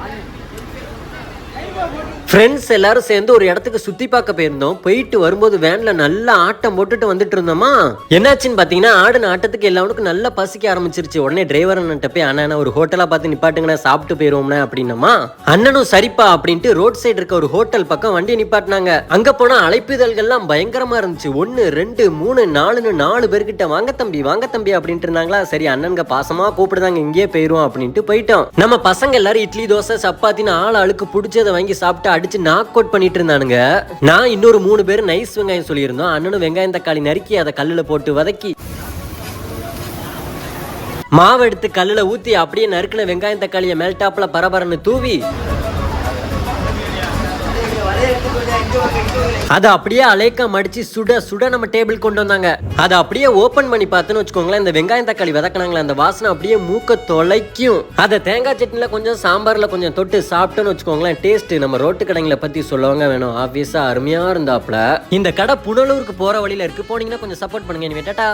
아니 friends எல்லாரும் சேர்ந்து ஒரு இடத்துக்கு சுத்தி பார்க்க போயிருந்தோம். போயிட்டு வரும்போது வேன்ல நல்லா ஆட்டம் போட்டுட்டு வந்துட்டு இருந்தோமா? என்னாச்சுன்னு பாத்தீங்கன்னா ஆடுன ஆட்டத்துக்கு எல்லாருக்கும் நல்லா பசிக்க ஆரம்பிச்சிருச்சு. உடனே டிரைவர் அண்ணன்ட்ட போய் அண்ணா ஒரு ஹோட்டலா பார்த்து நிப்பாட்டுங்கண்ணா சாப்பிட்டு போயிருவோம்னா அப்படின்னமா? அண்ணனும் சரிப்பா அப்படின்ட்டு ரோட் சைடு இருக்க ஒரு ஹோட்டல் பக்கம் வண்டி நிப்பாட்டினாங்க. அங்க போனா அழைப்பிதழ்கள்லாம் பயங்கரமா இருந்துச்சு. ஒன்னு ரெண்டு மூணு நாலுன்னு நாலு பேர்கிட்ட வாங்க தம்பி வாங்க தம்பி அப்படின்ட்டு இருந்தாங்களா? சரி அண்ணனுங்க பாசமா கூப்பிடுதாங்க இங்கேயே போயிருவோம் அப்படின்ட்டு போயிட்டோம். நம்ம பசங்க எல்லாரும் இட்லி தோசை சப்பாத்தின்னு ஆள் அழுக்கு பிடிச்சதை வாங்கி சாப்பிட்டு அடிச்சு நாக் அவுட் பண்ணிட்டு இருந்தானுங்க. நான் இன்னொரு மூணு பேர் நைஸ் வெங்காயம் சொல்லியிருந்தோம். அண்ணனும் வெங்காயம் தக்காளி நறுக்கி அதை கல்லுல போட்டு வதக்கி மாவு எடுத்து கல்லுல ஊத்தி அப்படியே நறுக்கின வெங்காயம் தக்காளியை மேல்டாப்ல பரபரன்னு தூவி அதை அப்படியே அலைக்கா மடிச்சு சுட சுட நம்ம டேபிள் கொண்டு வந்தாங்க. அதை அப்படியே ஓபன் பண்ணி பார்த்துன்னு வச்சுக்கோங்களேன் இந்த வெங்காயம் தக்காளி வதக்கினாங்களே அந்த வாசனை அப்படியே மூக்க தொலைக்கும். அதை தேங்காய் சட்னில கொஞ்சம் சாம்பார்ல கொஞ்சம் தொட்டு சாப்பிட்டோன்னு வச்சுக்கோங்களேன் டேஸ்ட் நம்ம ரோட்டு கடைங்களை பத்தி சொல்லுவாங்க வேணும். ஆப்வியஸா அருமையா இருந்தாப்ல இந்த கடை புனலூருக்கு போற வழியில இருக்கு. போனீங்கன்னா கொஞ்சம் சப்போர்ட் பண்ணுங்க. இனிமே டாட்டா